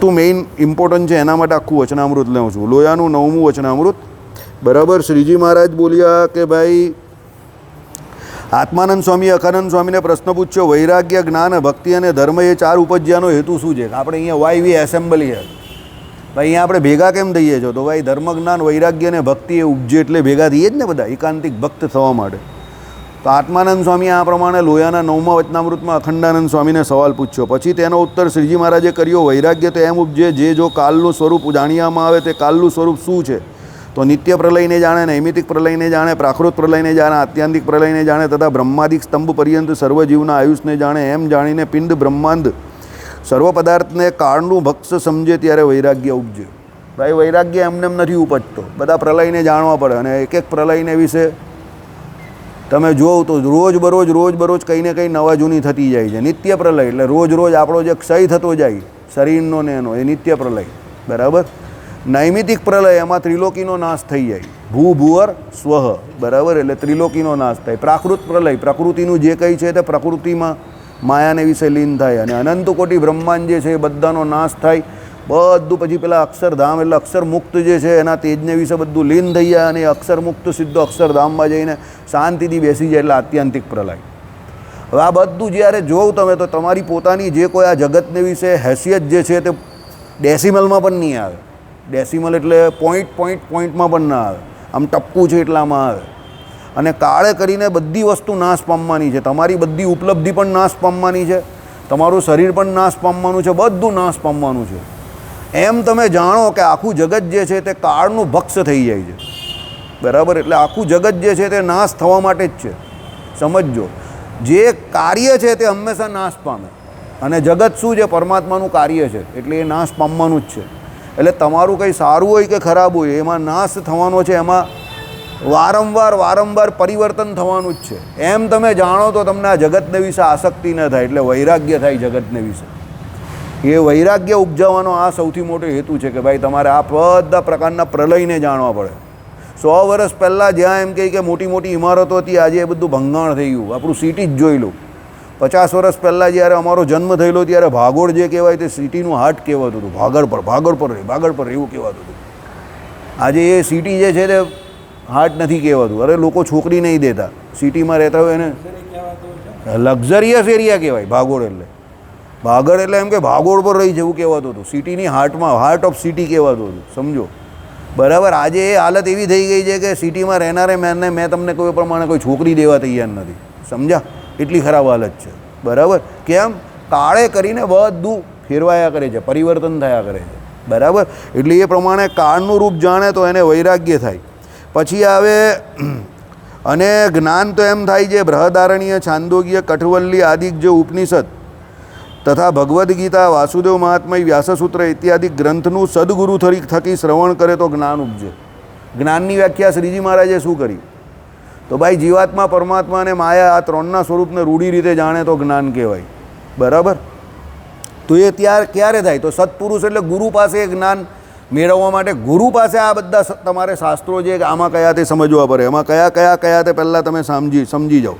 તું main important છે એના માટે આખું વચનામૃત લઉં છું. લોયાનું નવમું વચનામૃત. બરાબર, શ્રીજી મહારાજ બોલ્યા કે ભાઈ, આત્માનંદ સ્વામી, અખાનંદ સ્વામીને પ્રશ્ન પૂછ્યો, વૈરાગ્ય, જ્ઞાન, ભક્તિ અને ધર્મ એ ચાર ઉપજ્યાનો હેતુ શું છે? આપણે અહીંયા વાય વી એસેમ્બલી છે. ભાઈ, અહીંયા આપણે ભેગા કેમ થઈએ છો? તો ભાઈ, ધર્મ, જ્ઞાન, વૈરાગ્ય અને ભક્તિ એ ઉપજે એટલે ભેગા થઈએ જ ને બધા, એકાંતિક ભક્ત થવા માટે. તો આત્માનંદ સ્વામી આ પ્રમાણે લોયાના નવમા વચનામૃતમાં અખંડાનંદ સ્વામીને સવાલ પૂછ્યો. પછી તેનો ઉત્તર શ્રીજી મહારાજે કર્યો, વૈરાગ્ય તો એમ ઉપજે, જે જો કાલનું સ્વરૂપ જાણ્યામાં આવે તે કાલનું સ્વરૂપ શું છે? તો નિત્ય પ્રલયને જાણે, નૈમિતિક પ્રલયને જાણે, પ્રાકૃત પ્રલયને જાણે, આત્યાંતિક પ્રલયને જાણે તથા બ્રહ્માદિક સ્તંભ પર્યંત સર્વજીવના આયુષને જાણે એમ જાણીને પિંડ બ્રહ્માંડ સર્વ પદાર્થને કાળનું ભક્ષ સમજે ત્યારે વૈરાગ્ય ઉપજે. ભાઈ, વૈરાગ્ય એમને એમ નથી ઉપજતો. બધા પ્રલયને જાણવા પડે અને એક એક પ્રલયને વિશે તમે જોવ તો રોજ બરોજ રોજ બરોજ કંઈ ને કંઈ નવા જૂની થતી જાય છે. નિત્ય પ્રલય એટલે રોજ રોજ આપણો જે ક્ષય થતો જાય, શરીરનો ને એનો, એ નિત્ય પ્રલય. બરાબર? નૈમિતિક પ્રલય, એમાં ત્રિલોકીનો નાશ થઈ જાય. ભૂ, ભૂવર, સ્વહ. બરાબર? એટલે ત્રિલોકીનો નાશ થાય. પ્રાકૃત પ્રલય, પ્રકૃતિનું જે કંઈ છે તે પ્રકૃતિમાં માયાને વિશે લીન થાય અને અનંત કોટી બ્રહ્માંડ જે છે એ બધાનો નાશ થાય. બધું પછી પેલા અક્ષરધામ એટલે અક્ષર મુક્ત જે છે એના તેજને વિશે બધું લીન થઈ જાય અને અક્ષરમુક્ત અક્ષર મુક્ત સીધો અક્ષરધામમાં જઈને શાંતિથી બેસી જાય એટલે આત્યંતિક પ્રલય. હવે આ બધું જ્યારે જોવ તમે તો તમારી પોતાની જે કોઈ આ જગતને વિશે હેસિયત જે છે તે ડેસિમલમાં પણ નહીં આવે. ડેસિમલ એટલે પોઈન્ટ પોઈન્ટ પોઈન્ટમાં પણ ના આવે. આમ ટપકું છે એટલામાં આવે. અને કાળે કરીને બધી વસ્તુ નાશ પામવાની છે. તમારી બધી ઉપલબ્ધિ પણ નાશ પામવાની છે. તમારું શરીર પણ નાશ પામવાનું છે. બધું નાશ પામવાનું છે. એમ તમે જાણો કે આખું જગત જે છે તે કાળનું ભક્ષ થઈ જાય છે. બરાબર? એટલે આખું જગત જે છે તે નાશ થવા માટે જ છે. સમજજો. જે કાર્ય છે તે હંમેશા નાશ પામે. અને જગત શું છે? પરમાત્માનું કાર્ય છે. એટલે એ નાશ પામવાનું જ છે. એટલે તમારું કંઈ સારું હોય કે ખરાબ હોય, એમાં નાશ થવાનો છે, એમાં વારંવાર વારંવાર પરિવર્તન થવાનું જ છે. એમ તમે જાણો તો તમને આ જગતને વિશે આસક્તિ ન થાય, એટલે વૈરાગ્ય થાય જગતને વિશે. એ વૈરાગ્ય ઉપજાવવાનો આ સૌથી મોટો હેતુ છે કે ભાઈ તમારે આ બધા પ્રકારના પ્રલયને જાણવા પડે. સો વર્ષ પહેલાં જ્યાં એમ કહે કે મોટી મોટી ઇમારતો હતી આજે એ બધું ભંગાણ થઈ ગયું. આપણું સિટી જ જોઈ લો. પચાસ વર્ષ પહેલાં જ્યારે અમારો જન્મ થયેલો ત્યારે ભાગોળ જે કહેવાય તે સિટીનું હાર્ટ કહેવાતું હતું. ભાગળ પર ભાગળ પર રહે ભાગળ પર એવું કહેવાતું હતું. આજે એ સિટી જે છે તે હાર્ટ નથી કહેવાતું. અરે લોકો છોકરી નહીં દેતા. સિટીમાં રહેતા હોય એને લક્ઝરિયસ એરિયા કહેવાય ભાગોળ એટલે. ભાગળ એટલે એમ કે ભાગોળ પર રહી જેવું કહેવાતું હતું. સિટીની હાર્ટમાં હાર્ટ ઓફ સિટી કહેવાતું હતું, સમજો. બરાબર, આજે એ હાલત એવી થઈ ગઈ છે કે સિટીમાં રહેનારે મેનને મેં તમને કોઈ પ્રમાણે કોઈ છોકરી દેવા તૈયાર નથી. સમજા? એટલી ખરાબ હાલત છે. બરાબર? કેમ? કાળે કરીને બધું ફેરવાયા કરે છે, પરિવર્તન થયા કરે છે. બરાબર? એટલે એ પ્રમાણે કાળનું રૂપ જાણે તો એને વૈરાગ્ય થાય. પછી આવે, અને જ્ઞાન તો એમ થાય છે, બૃહદારણ્ય, છાંદોગ્ય, કઠવલ્લી આદિક જે ઉપનિષદ તથા ભગવદ્ ગીતા, વાસુદેવ મહાત્મય, વ્યાસસૂત્ર ઇત્યાદિ ગ્રંથનું સદગુરુ થરી થકી શ્રવણ કરે તો જ્ઞાન ઉપજે. જ્ઞાનની વ્યાખ્યા શ્રીજી મહારાજે શું કરી? તો ભાઈ જીવાત્મા, પરમાત્મા અને માયા આ ત્રણના સ્વરૂપને રૂઢી રીતે જાણે તો જ્ઞાન કહેવાય. બરાબર? તો એ ત્યાર ક્યારે થાય? તો સત્પુરુષ એટલે ગુરુ પાસે જ્ઞાન મેળવવા માટે ગુરુ પાસે આ બધા તમારે શાસ્ત્રો જે આમાં કયા તે સમજવા પડે. એમાં કયા કયા કયા તે પહેલાં તમે સમજી સમજી જાઓ.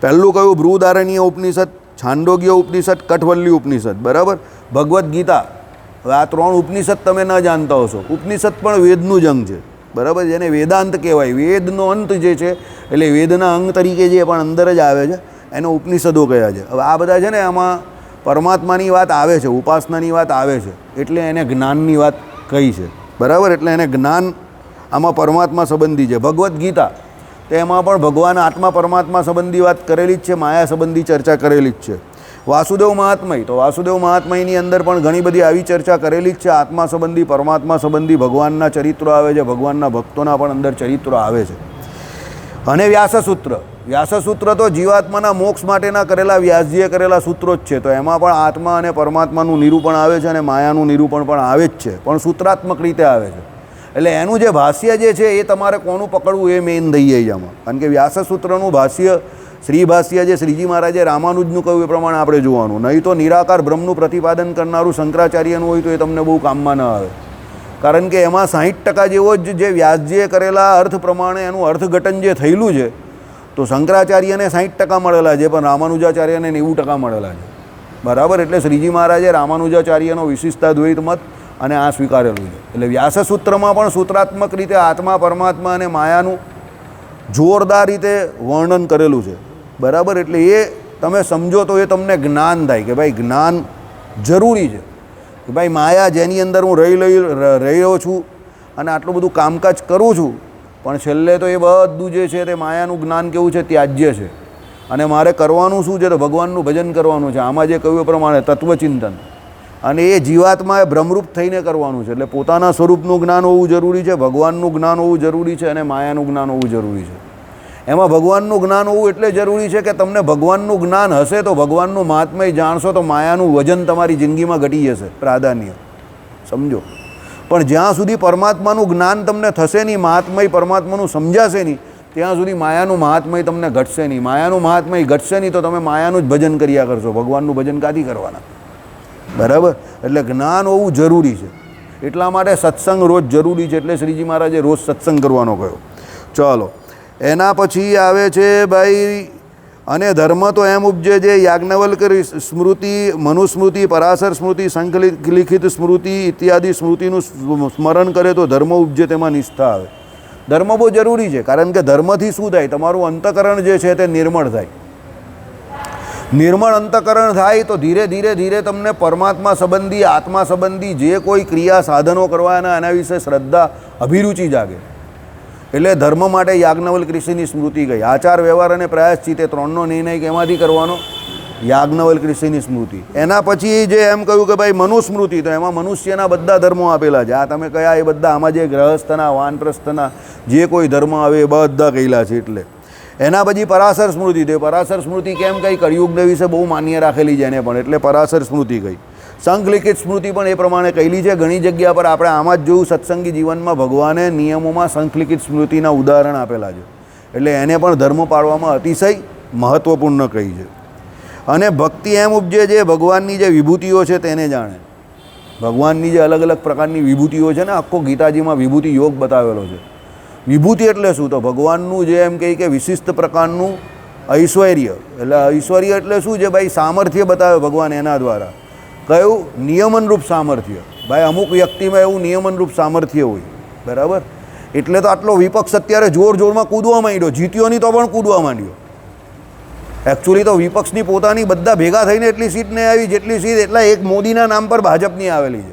પહેલું કયું બૃહદારણ્ય ઉપનિષદ છાંડોગ્ય ઉપનિષદ, કઠવલ્લી ઉપનિષદ, બરાબર? ભગવદ્ ગીતા. હવે આ ત્રણ ઉપનિષદ તમે ન જાણતા હશો. ઉપનિષદ પણ વેદનું જ અંગ છે. બરાબર? જેને વેદાંત કહેવાય. વેદનો અંત જે છે, એટલે વેદના અંગ તરીકે જે પણ અંદર જ આવે છે, એને ઉપનિષદો કયા છે. હવે આ બધા છે ને આમાં પરમાત્માની વાત આવે છે, ઉપાસનાની વાત આવે છે, એટલે એને જ્ઞાનની વાત કહી છે. બરાબર? એટલે એને જ્ઞાન આમાં પરમાત્મા સંબંધી છે. ભગવદ્ ગીતા. તો એમાં પણ ભગવાન આત્મા પરમાત્મા સંબંધી વાત કરેલી જ છે, માયા સંબંધી ચર્ચા કરેલી જ છે. વાસુદેવ મહાત્મય, તો વાસુદેવ મહાત્મયની અંદર પણ ઘણી બધી આવી ચર્ચા કરેલી જ છે. આત્મા સંબંધી, પરમાત્મા સંબંધી ભગવાનના ચરિત્રો આવે છે, ભગવાનના ભક્તોના પણ અંદર ચરિત્રો આવે છે. અને વ્યાસસૂત્ર વ્યાસસૂત્ર તો જીવાત્માના મોક્ષ માટેના કરેલા વ્યાસજીએ કરેલા સૂત્રો જ છે. તો એમાં પણ આત્મા અને પરમાત્માનું નિરૂપણ આવે છે અને માયાનું નિરૂપણ પણ આવે જ છે. પણ સૂત્રાત્મક રીતે આવે છે. એટલે એનું જે ભાષ્ય જે છે એ તમારે કોનું પકડવું એ મેઇન થઈ જાય આમાં. કારણ કે વ્યાસસૂત્રનું ભાષ્ય, શ્રી ભાષ્ય જે શ્રીજી મહારાજે રામાનુજનું કહ્યું એ પ્રમાણે આપણે જોવાનું. નહીં તો નિરાકાર બ્રહ્મનું પ્રતિપાદન કરનારું શંકરાચાર્યનું હોય તો એ તમને બહુ કામમાં ન આવે. કારણ કે એમાં સાહીઠ ટકા જેવો જ જે વ્યાસજીએ કરેલા અર્થ પ્રમાણે એનું અર્થઘટન જે થયેલું છે, તો શંકરાચાર્યને સાહીઠ ટકા મળેલા છે, પણ રામાનુજાચાર્યને નેવું ટકા મળેલા છે. બરાબર? એટલે શ્રીજી મહારાજે રામાનુજાચાર્યનો વિશિષ્ટા દ્વૈત મત અને આ સ્વીકારેલું છે. એટલે વ્યાસસૂત્રમાં પણ સૂત્રાત્મક રીતે આત્મા, પરમાત્મા અને માયાનું જોરદાર રીતે વર્ણન કરેલું છે. બરાબર? એટલે એ તમે સમજો તો એ તમને જ્ઞાન થાય કે ભાઈ જ્ઞાન જરૂરી છે. કે ભાઈ માયા જેની અંદર હું રહી લઈ રહ્યો છું અને આટલું બધું કામકાજ કરું છું, પણ છેલ્લે તો એ બધું જે છે તે માયાનું જ્ઞાન કેવું છે? ત્યાજ્ય છે. અને મારે કરવાનું શું છે? તો ભગવાનનું ભજન કરવાનું છે. આમાં જે કહ્યું પ્રમાણે તત્વચિંતન. અને એ જીવાત્મા એ ભ્રમરૂપ થઈને કરવાનું છે. એટલે પોતાના સ્વરૂપનું જ્ઞાન હોવું જરૂરી છે, ભગવાનનું જ્ઞાન હોવું જરૂરી છે અને માયાનું જ્ઞાન હોવું જરૂરી છે. એમાં ભગવાનનું જ્ઞાન હોવું એટલે જરૂરી છે કે તમને ભગવાનનું જ્ઞાન હશે તો ભગવાનનું મહાત્મય જાણશો તો માયાનું વજન તમારી જિંદગીમાં ઘટી જશે. પ્રાધાન્ય. સમજો. પણ જ્યાં સુધી પરમાત્માનું જ્ઞાન તમને થશે નહીં, મહાત્મય પરમાત્માનું સમજાશે નહીં, ત્યાં સુધી માયાનું મહાત્મય તમને ઘટશે નહીં. માયાનું મહાત્મય ઘટશે નહીં તો તમે માયાનું જ ભજન કર્યા કરશો. ભગવાનનું ભજન કાદી કરવાના? બરાબર? એટલે જ્ઞાન હોવું જરૂરી છે. એટલા માટે સત્સંગ રોજ જરૂરી છે. એટલે શ્રીજી મહારાજે રોજ સત્સંગ કરવાનો કહ્યો. ચાલો. એના પછી આવે છે ભાઈ, અને ધર્મ તો એમ ઉપજે જે યાજ્ઞવલ્કર સ્મૃતિ, મનુસ્મૃતિ, પરાશર સ્મૃતિ સંકલિખિત સ્મૃતિ ઇત્યાદિ સ્મૃતિનું સ્મરણ કરે તો ધર્મ ઉપજે તેમાં નિષ્ઠા આવે. ધર્મ બહુ જરૂરી છે. કારણ કે ધર્મથી શું થાય? તમારું અંતકરણ જે છે તે નિર્મળ થાય. નિર્મળ અંતકરણ થાય તો ધીરે ધીરે ધીરે તમને પરમાત્મા સંબંધી, આત્મા સંબંધી જે કોઈ ક્રિયા, સાધનો કરવાના એના વિશે શ્રદ્ધા, અભિરુચિ જાગે. એટલે ધર્મ માટે યાજ્ઞવલ કૃષિની સ્મૃતિ ગઈ. આચાર, વ્યવહાર અને પ્રયાસચિત એ ત્રણનો નિર્ણય કેમાંથી કરવાનો? યાજ્ઞવલ કૃષિની સ્મૃતિ. એના પછી જે એમ કહ્યું કે ભાઈ મનુસ્મૃતિ, તો એમાં મનુષ્યના બધા ધર્મો આપેલા છે. આ તમે કયા? એ બધા આમાં જે ગ્રહસ્થના, વાનપ્રસ્થના, જે કોઈ ધર્મ આવે એ બધા કહેલા છે એટલે. એના પછી પરાશર સ્મૃતિ થઈ પરાશર સ્મૃતિ કેમ કઈ કળિયુગને વિશે બહુ માન્ય રાખેલી છે એને પણ, એટલે પરાશર સ્મૃતિ કહી સંખલિખિત સ્મૃતિ પણ એ પ્રમાણે કહેલી છે. ઘણી જગ્યા પર આપણે આમાં જ જોયું સત્સંગી જીવનમાં ભગવાને નિયમોમાં સંખલિખિત સ્મૃતિના ઉદાહરણ આપેલા છે. એટલે એને પણ ધર્મ પાળવામાં અતિશય મહત્ત્વપૂર્ણ કહી છે. અને ભક્તિ એમ ઉપજે જે ભગવાનની જે વિભૂતિઓ છે તેને જાણે. ભગવાનની જે અલગ અલગ પ્રકારની વિભૂતિઓ છે ને, આખો ગીતાજીમાં વિભૂતિ યોગ બતાવેલો છે. વિભૂતિ એટલે શું? તો ભગવાનનું જે એમ કહે કે વિશિષ્ટ પ્રકારનું ઐશ્વર્ય. એટલે ઐશ્વર્ય એટલે શું છે ભાઈ? સામર્થ્ય બતાવે ભગવાન એના દ્વારા. કયું? નિયમનરૂપ સામર્થ્ય. ભાઈ, અમુક વ્યક્તિમાં એવું નિયમનરૂપ સામર્થ્ય હોય. બરાબર? એટલે તો આટલો વિપક્ષ અત્યારે જોર જોરમાં કૂદવા માંડ્યો. જીત્યો તો પણ કૂદવા માંડ્યો. એકચ્યુઅલી તો વિપક્ષની પોતાની બધા ભેગા થઈને એટલી સીટ નહીં આવી જેટલી સીટ એટલા એક મોદીના નામ પર ભાજપની આવેલી છે.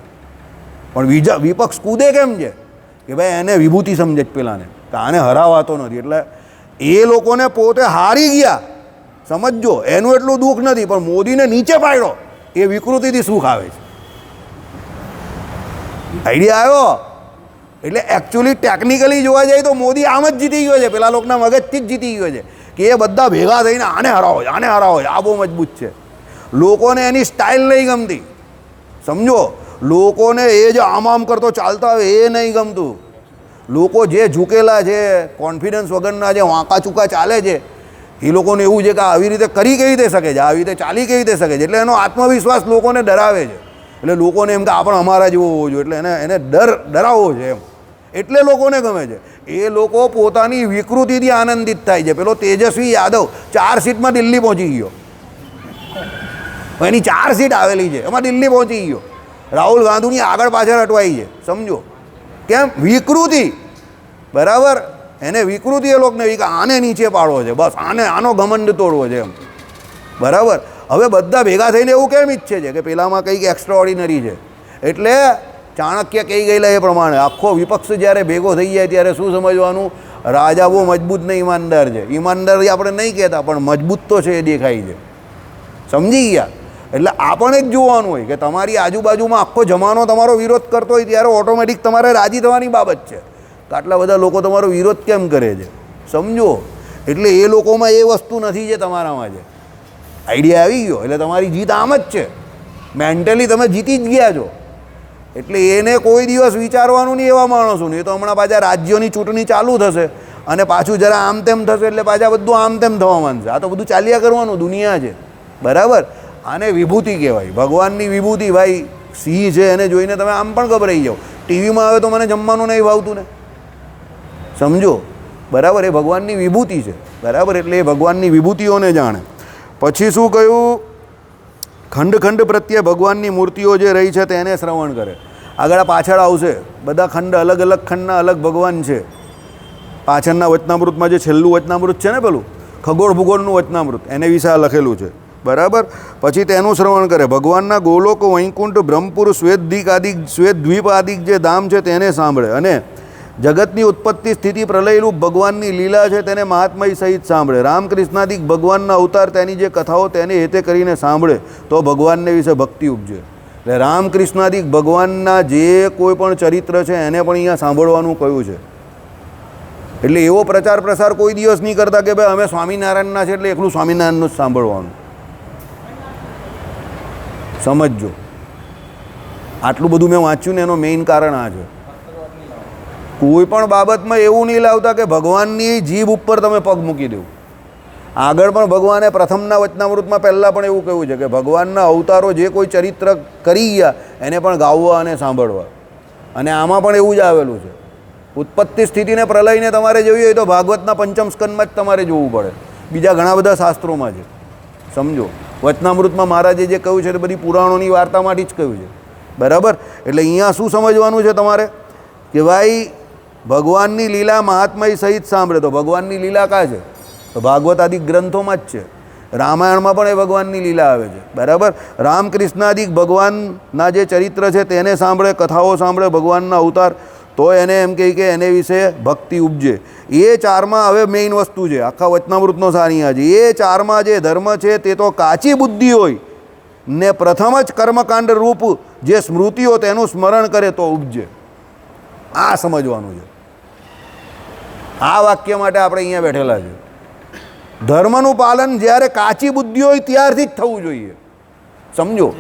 પણ વિજા, વિપક્ષ કૂદે કેમ છે? કે ભાઈ એને વિભૂતિ સમજે જ પેલાને. કે આને હરાવાતો નથી. એટલે એ લોકોને પોતે હારી ગયા. સમજજો, એનું એટલું દુઃખ નથી, પણ મોદીને નીચે પાડ્યો. એ વિકૃતિથી સુખ આવે છે. આઈડિયા આવ્યો? એટલે એકચ્યુઅલી ટેકનિકલી જોવા જાય તો મોદી આમ જ જીતી ગયો છે. પેલા લોકોના મગજથી જ જીતી ગયો છે. કે એ બધા ભેગા થઈને આને હરાવો આને હરાવો આ બહુ મજબૂત છે. લોકોને એની સ્ટાઇલ નહીં ગમતી. સમજો? લોકોને એ જે આમ આમ કરતો ચાલતા હોય, એ નહીં ગમતું. લોકો જે ઝૂકેલા છે કોન્ફિડન્સ વગરના જે વાંકા ચૂકા ચાલે છે, એ લોકોને એવું છે કે આવી રીતે કરી કેવી રીતે શકે છે? આવી રીતે ચાલી કેવી રીતે શકે છે? એટલે એનો આત્મવિશ્વાસ લોકોને ડરાવે છે. એટલે લોકોને એમ કે આપણે પણ અમારા જેવો હોવો જોઈએ. એટલે એને એને ડર, ડરાવવો છે એમ. એટલે લોકોને ગમે છે. એ લોકો પોતાની વિકૃતિથી આનંદિત થાય છે. પેલો તેજસ્વી યાદવ ચાર સીટમાં દિલ્હી પહોંચી ગયો. એની ચાર સીટ આવેલી છે. એમાં દિલ્હી પહોંચી ગયો. રાહુલ ગાંધીની આગળ પાછળ અટવાઈ છે, સમજો? કેમ? વિકૃતિ. બરાબર? એને વિકૃતિ એ લોકોને વિકા આને નીચે પાડવો છે, બસ આને, આનો ઘમંડ તોડવો છે એમ. બરાબર? હવે બધા ભેગા થઈને એવું કેમ ઈચ્છે છે કે પેલામાં કંઈક એક્સ્ટ્રા છે? એટલે ચાણક્ય કહી ગયેલા એ પ્રમાણે, આખો વિપક્ષ જ્યારે ભેગો થઈ જાય ત્યારે શું સમજવાનું? રાજા બહુ મજબૂત ને ઈમાનદાર છે. ઈમાનદારી આપણે નહીં કહેતા, પણ મજબૂત તો છે એ દેખાય છે. સમજી ગયા? એટલે આપણે જ જોવાનું હોય કે તમારી આજુબાજુમાં આખો જમાનો તમારો વિરોધ કરતો હોય ત્યારે ઓટોમેટિક તમારે રાજી થવાની બાબત છે. કે આટલા બધા લોકો તમારો વિરોધ કેમ કરે છે? સમજો. એટલે એ લોકોમાં એ વસ્તુ નથી જે તમારામાં છે. આઈડિયા આવી ગયો. એટલે તમારી જીત આમ જ છે. મેન્ટલી તમે જીતી જ ગયા છો. એટલે એને કોઈ દિવસ વિચારવાનું નહીં એવા માણસોનું. એ તો હમણાં પાછા રાજ્યોની ચૂંટણી ચાલુ થશે અને પાછું જરા આમ તેમ થશે એટલે પાછા બધું આમ તેમ થવા માંડશે. આ તો બધું ચાલ્યા કરવાનું દુનિયા છે. બરાબર? આને વિભૂતિ કહેવાય. ભગવાનની વિભૂતિ, ભાઈ, સિંહ છે એને જોઈને તમે આમ પણ ગભરાઈ જાઓ. ટીવીમાં આવે તો મને જમવાનું નહીં ભાવતું ને. સમજો? બરાબર, એ ભગવાનની વિભૂતિ છે. બરાબર, એટલે એ ભગવાનની વિભૂતિઓને જાણે. પછી શું કહ્યું? ખંડ ખંડ પ્રત્યે ભગવાનની મૂર્તિઓ જે રહી છે તેને શ્રવણ કરે. આગળ પાછળ આવશે. બધા ખંડ અલગ અલગ ખંડના અલગ ભગવાન છે. પાછળના વચનામૃતમાં જે છેલ્લું વચનામૃત છે ને પેલું? ખગોળ ભૂગોળનું વચનામૃત. એને વિશે લખેલું છે. બરાબર? પછી તેનું શ્રવણ કરે. ભગવાનના ગોલોક, વૈકુંઠ, બ્રહ્મપુર શ્વેતદીક આદિક શ્વેતદ્વીપ આદિક જે ધામ છે તેને સાંભળે. અને જગતની ઉત્પત્તિ સ્થિતિ પ્રલયરૂપ ભગવાનની લીલા છે તેને મહાત્મય સહિત સાંભળે. રામકૃષ્ણાદિક ભગવાનના અવતાર તેની જે કથાઓ તેને હેતે કરીને સાંભળે, તો ભગવાનને વિશે ભક્તિ ઉપજે. એટલે રામકૃષ્ણાદિક ભગવાનના જે કોઈ પણ ચરિત્ર છે એને પણ અહીંયા સાંભળવાનું કહ્યું છે. એટલે એવો પ્રચાર પ્રસાર કોઈ દિવસ નહીં કરતા કે ભાઈ અમે સ્વામિનારાયણના છે એટલે એકલું સ્વામિનારાયણનું જ સાંભળવાનું. સમજજો. આટલું બધું મેં વાંચ્યું ને એનો મેઇન કારણ આ છે. કોઈ પણ બાબતમાં એવું નહીં લાવતા કે ભગવાનની જીભ ઉપર તમે પગ મૂકી દેવું આગળ પણ ભગવાને પ્રથમના વચનામૃતમાં પહેલાં પણ એવું કહ્યું છે કે ભગવાનના અવતારો જે કોઈ ચરિત્ર કરી ગયા, એને પણ ગાવવા અને સાંભળવા. અને આમાં પણ એવું જ આવેલું છે. ઉત્પત્તિ સ્થિતિને પ્રલયને તમારે જોવી હોય તો ભાગવતના પંચમ સ્કંદમાં જ તમારે જોવું પડે. બીજા ઘણા બધા શાસ્ત્રોમાં છે. સમજો. વચનામૃતમાં મહારાજે જે કહ્યું છે એ બધી પુરાણોની વાર્તામાંથી જ કહ્યું છે. બરાબર? એટલે અહીંયા શું સમજવાનું છે તમારે? કે ભાઈ, ભગવાનની લીલા મહાત્મય સહિત સાંભળે. તો ભગવાનની લીલા કા છે? તો ભાગવત આદિ ગ્રંથોમાં જ છે. રામાયણમાં પણ એ ભગવાનની લીલા આવે છે. બરાબર? રામકૃષ્ણાદિક ભગવાનના જે ચરિત્ર છે તેને સાંભળે, કથાઓ સાંભળે, ભગવાનના અવતાર તો એને એમ કહે કે એને વિશે ભક્તિ ઉપજે. એ ચારમાં હવે મેઇન વસ્તુ છે. આખા વચનામૃતનો સારી છે. એ ચારમાં જે ધર્મ છે તે તો કાચી બુદ્ધિ હોય. ને પ્રથમ જ કર્મકાંડ રૂપ જે સ્મૃતિઓ તેનું સ્મરણ કરે તો ઉપજે. આ સમજવાનું છે. આ વાક્ય માટે આપણે અહીંયા બેઠેલા છે. ધર્મનું પાલન જ્યારે કાચી બુદ્ધિ હોય ત્યારથી જ થવું જોઈએ. સમજો?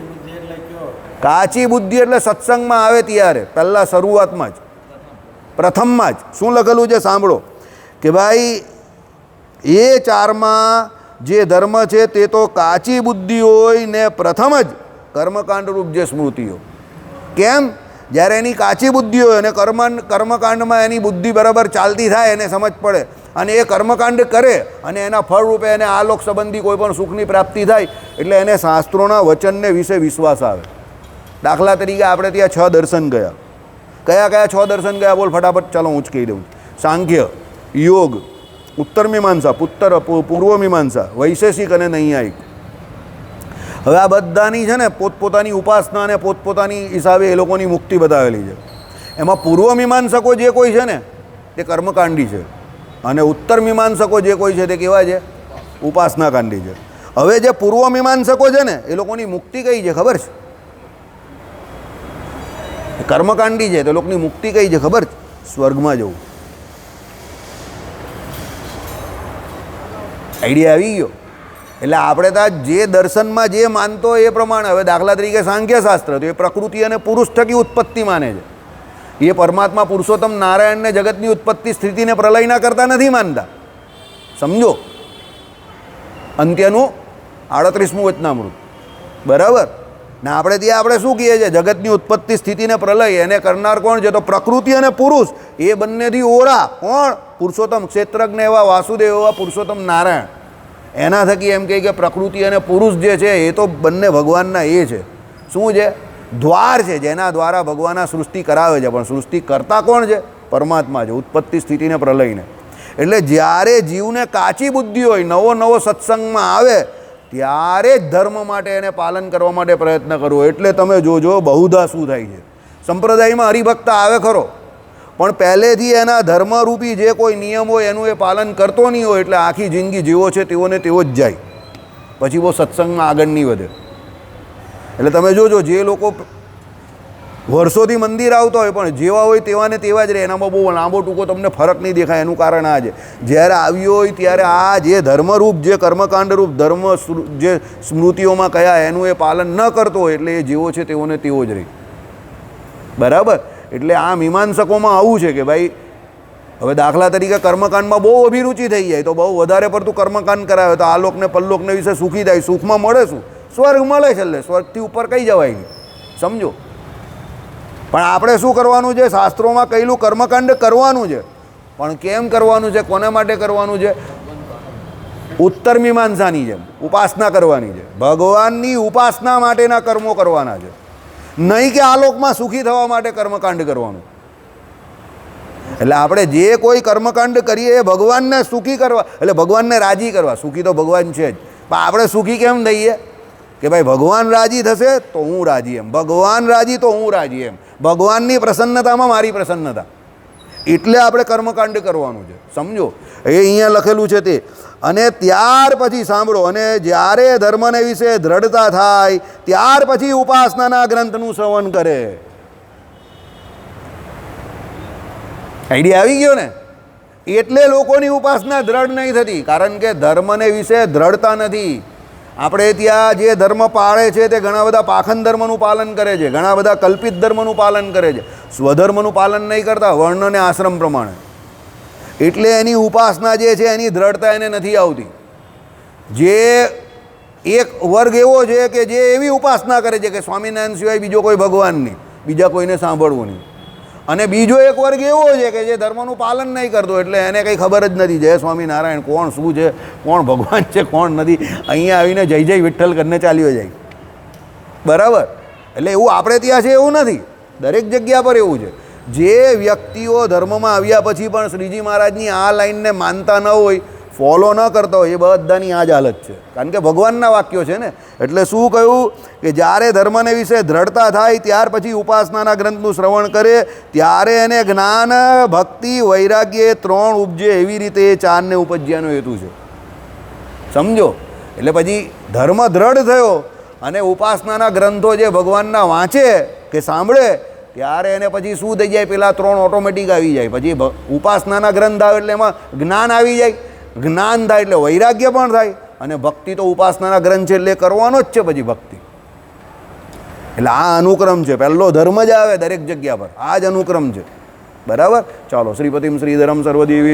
કાચી બુદ્ધિ એટલે સત્સંગમાં આવે ત્યારે. પહેલાં શરૂઆતમાં જ. પ્રથમમાં જ શું લખેલું છે સાંભળો કે ભાઈ, એ ચારમાં જે ધર્મ છે તે તો કાચી બુદ્ધિ હોય ને પ્રથમ જ કર્મકાંડ રૂપ જે સ્મૃતિઓ. કેમ? જ્યારે એની કાચી બુદ્ધિ હોય અને કર્મ, કર્મકાંડમાં એની બુદ્ધિ બરાબર ચાલતી થાય એને સમજ પડે અને એ કર્મકાંડ કરે અને એના ફળરૂપે એને આ લોક સંબંધી કોઈ પણ સુખની પ્રાપ્તિ થાય એટલે એને શાસ્ત્રોના વચનને વિશે વિશ્વાસ આવે. દાખલા તરીકે આપણે ત્યાં છ દર્શન ગયા. કયા કયા છ દર્શન ગયા બોલ ફટાફટ, ચાલો હું જ કહી દઉં. સાંખ્ય, યોગ, ઉત્તર મીમાંસા, પુત્તર પૂર્વ મીમાંસા, વૈશેષિક અને નૈયાયિક. હવે આ બધાની છે ને, પોતપોતાની ઉપાસના અને પોતપોતાની હિસાબે એ લોકોની મુક્તિ બતાવેલી છે. એમાં પૂર્વ મીમાંસકો જે કોઈ છે ને, તે કર્મકાંડી છે. અને ઉત્તર મીમાંસકો જે કોઈ છે તે કેવા છે? ઉપાસનાકાંડી છે. હવે જે પૂર્વ મીમાંસકો છે ને, એ લોકોની મુક્તિ કઈ છે, ખબર છે? કર્મકાંડી છે તો લોકોની મુક્તિ કઈ છે ખબર? સ્વર્ગમાં જવું. આઈડિયા આવી ગયો. એટલે આપણે ત્યાં જે દર્શનમાં જે માનતો એ પ્રમાણે. હવે દાખલા તરીકે સાંખ્યશાસ્ત્ર, તો એ પ્રકૃતિ અને પુરુષ થકી ઉત્પત્તિ માને છે. એ પરમાત્મા પુરુષોત્તમ નારાયણને જગતની ઉત્પત્તિ સ્થિતિને પ્રલયના કરતા નથી માનતા. સમજો? અંત્યનું આડત્રીસમું વચનામૃત. બરાબર? ને આપણે ત્યાં આપણે શું કહીએ છીએ? જગતની ઉત્પત્તિ સ્થિતિને પ્રલય, એને કરનાર કોણ છે? તો પ્રકૃતિ અને પુરુષ. એ બંનેથી ઓરા કોણ? પુરુષોત્તમ ક્ષેત્રજ્ઞ એવા વાસુદેવ, એવા પુરુષોત્તમ નારાયણ. એના થકી એમ કહે કે પ્રકૃતિ અને પુરુષ જે છે, એ તો બંને ભગવાનના એ છે. શું છે? દ્વાર છે, જેના દ્વારા ભગવાન સૃષ્ટિ કરાવે છે. પણ સૃષ્ટિ કરતા કોણ છે? પરમાત્મા છે, ઉત્પત્તિ સ્થિતિને પ્રલયને. એટલે જ્યારે જીવને કાચી બુદ્ધિ હોય, નવો નવો સત્સંગમાં આવે ત્યારે ધર્મ માટે એને પાલન કરવા માટે પ્રયત્ન કરવો. એટલે તમે જોજો બહુધા શું થાય છે. સંપ્રદાયમાં હરિભક્ત આવે ખરો. પણ પહેલેથી એના ધર્મરૂપી જે કોઈ નિયમ હોય એનું એ પાલન કરતો નહીં હોય એટલે આખી જિંદગી જેવો છે તેઓને તેવો જ જાય. પછી બહુ સત્સંગમાં આગળ નહીં વધે. એટલે તમે જોજો જે લોકો વર્ષોથી મંદિર આવતા હોય, પણ જેવા હોય તેવા ને તેવા જ રહે. એનામાં બહુ લાંબો ટૂંકો તમને ફરક નહીં દેખાય, એનું કારણ આ છે. જ્યારે આવ્યો હોય ત્યારે આ જે ધર્મરૂપ, જે કર્મકાંડરૂપ, ધર્મ જે સ્મૃતિઓમાં કયા, એનું એ પાલન ન કરતો હોય, એટલે એ જેવો છે તેઓને તેવો જ રહે. બરાબર? એટલે આ મીમાંસકોમાં આવું છે કે ભાઈ, હવે દાખલા તરીકે કર્મકાંડમાં બહુ અભિરુચિ થઈ જાય, તો બહુ વધારે પડતું કર્મકાંડ કરાવે, તો આ લોકને પલ્લોકને વિશે સુખી થાય. સુખમાં મળે શું? સ્વર્ગ મળે છેલ્લે. સ્વર્ગથી ઉપર કઈ જવાય સમજો? પણ આપણે શું કરવાનું છે? શાસ્ત્રોમાં કહેલું કર્મકાંડ કરવાનું છે. પણ કેમ કરવાનું છે? કોને માટે કરવાનું છે? ઉત્તર મીમાંસાની જેમ, ઉપાસના કરવાની છે. ભગવાનની ઉપાસના માટેના કર્મો કરવાના છે. નહીં કે આ લોકમાં સુખી થવા માટે કર્મકાંડ કરવાનું. એટલે આપણે જે કોઈ કર્મકાંડ કરીએ એ ભગવાનને સુખી કરવા, એટલે ભગવાનને રાજી કરવા. સુખી તો ભગવાન છે જ. પણ આપણે સુખી કેમ થઈએ? કે ભાઈ ભગવાન રાજી થશે તો હું રાજી એમ. ભગવાન રાજી તો હું રાજી એમ. ભગવાનની પ્રસન્નતામાં મારી પ્રસન્નતા. એટલે આપણે કર્મકાંડ કરવાનું છે. સમજો? એ અહીંયા લખેલું છે તે. અને ત્યાર પછી સાંભળો, અને જ્યારે ધર્મને વિશે દ્રઢતા થાય, ત્યાર પછી ઉપાસનાના ગ્રંથનું શ્રવણ કરે. આઈડિયા આવી ગયો ને? એટલે લોકોની ઉપાસના દ્રઢ નહીં થતી, કારણ કે ધર્મને વિશે દ્રઢતા નથી. આપણે ત્યાં જે ધર્મ પાળે છે તે ઘણા બધા પાખંડ ધર્મનું પાલન કરે છે, ઘણા બધા કલ્પિત ધર્મનું પાલન કરે છે. સ્વધર્મનું પાલન નહીં કરતા, વર્ણ અને આશ્રમ પ્રમાણે. એટલે એની ઉપાસના જે છે એની દ્રઢતા એને નથી આવતી. જે એક વર્ગ એવો છે કે જે એવી ઉપાસના કરે છે કે સ્વામિનારાયણ સિવાય બીજો કોઈ ભગવાન નહીં, બીજા કોઈને સાંભળવું નહીં. અને બીજો એક વર્ગ એવો છે કે જે ધર્મનું પાલન નહીં કરતો, એટલે એને કંઈ ખબર જ નથી જય સ્વામિનારાયણ કોણ, શું છે, કોણ ભગવાન છે, કોણ નથી. અહીંયા આવીને જય જય વિઠ્ઠલ કરીને ચાલ્યો જાય. બરાબર? એટલે એવું આપણે ત્યાં છે એવું નથી. દરેક જગ્યા પર એવું છે. જે વ્યક્તિઓ ધર્મમાં આવ્યા પછી પણ શ્રીજી મહારાજની આ લાઈનને માનતા ન હોય ફોલો ન કરતા હોય એ બધાની આ જ હાલત છે. કારણ કે ભગવાનના વાક્યો છે ને. એટલે શું કહ્યું? કે જ્યારે ધર્મને વિશે દ્રઢતા થાય, ત્યાર પછી ઉપાસનાના ગ્રંથનું શ્રવણ કરે, ત્યારે એને જ્ઞાન, ભક્તિ, વૈરાગ્ય ત્રણ ઉપજે એવી રીતે એ ચારને ઉપજ્યાનો હેતુ છે. સમજો? એટલે પછી ધર્મ દ્રઢ થયો અને ઉપાસનાના ગ્રંથો જે ભગવાનના વાંચે કે સાંભળે, ત્યારે એને પછી શું થઈ જાય? પેલા ત્રણ ઓટોમેટિક આવી જાય. પછી ઉપાસનાના ગ્રંથ આવે એટલે એમાં જ્ઞાન આવી જાય. જ્ઞાન થાય એટલે વૈરાગ્ય પણ થાય. અને ભક્તિ તો ઉપાસનાના ગ્રંથ છે એટલે કરવાનો જ છે પછી ભક્તિ. એટલે આ અનુક્રમ છે. પહેલો ધર્મ જ આવે દરેક જગ્યા પર. આ જ અનુક્રમ છે. બરાબર? ચાલો, શ્રીપતિમ શ્રીધરમ સર્વદેવી